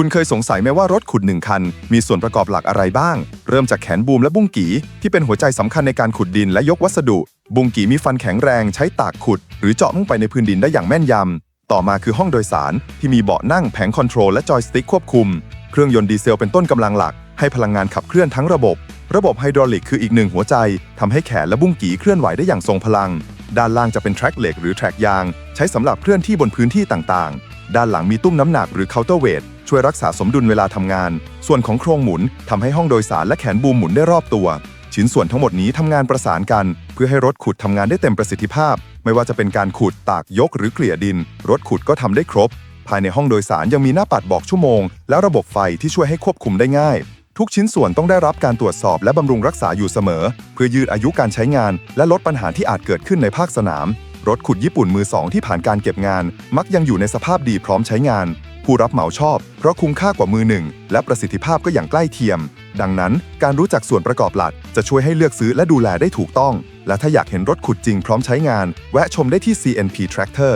คุณเคยสงสัยไหมว่ารถขุดหนึ่งคัน มีส่วนประกอบหลักอะไรบ้าง เริ่มจากแขนบูมและบุ้งกีที่เป็นหัวใจสำคัญในการขุดดินและยกวัสดุ บุ้งกีมีฟันแข็งแรงใช้ตากขุด หรือเจาะลงไปในพื้นดินได้อย่างแม่นยำต่อมาคือห้องโดยสารที่มีเบาะนั่งแผงคอนโทรลและจอยสติ๊กควบคุม เครื่องยนต์ดีเซลเป็นต้นกำลังหลัก ให้พลังงานขับเคลื่อนทั้งระบบ ระบบไฮดรอลิกคืออีกหนึ่งหัวใจทำให้แขนและบุ้งกีเคลื่อนไหวได้อย่างทรงพลัง ด้านล่างจะเป็นแทร็กเหล็กหรือแทร็กยาง ใช้สำหรับเคลื่อนที่บนพื้นที่ต่างๆ ด้านหลังมีตุ้มน้ำหนักหรือเคาน์เตอร์เวทช่วยรักษาสมดุลเวลาทำงาน ส่วนของโครงหมุนทำให้ห้องโดยสารและแขนบูมหมุนได้รอบตัว ชิ้นส่วนทั้งหมดนี้ทำงานประสานกัน เพื่อให้รถขุดทำงานได้เต็มประสิทธิภาพ ไม่ว่าจะเป็นการขุดตากยกหรือเกลี่ยดิน รถขุดก็ทำได้ครบ ภายในห้องโดยสารยังมีหน้าปัดบอกชั่วโมง และระบบไฟที่ช่วยให้ควบคุมได้ง่าย ทุกชิ้นส่วนต้องได้รับการตรวจสอบและบำรุงรักษาอยู่เสมอ เพื่อยืดอายุการใช้งาน และลดปัญหาที่อาจเกิดขึ้นในภาคสนาม รถขุดญี่ปุ่นมือสองที่ผ่านการเก็บงาน มักยังอยู่ในสภาพดีพร้อมใช้งาน ผู้รับเหมาชอบ เพราะคุ้มค่ากว่ามือหนึ่ง และประสิทธิภาพก็อย่างใกล้เทียม ดังนั้นการรู้จักส่วนประกอบหลัก จะช่วยให้เลือกซื้อและดูแลได้ถูกต้อง และถ้าอยากเห็นรถขุดจริงพร้อมใช้งาน แวะชมได้ที่ CNP Tractor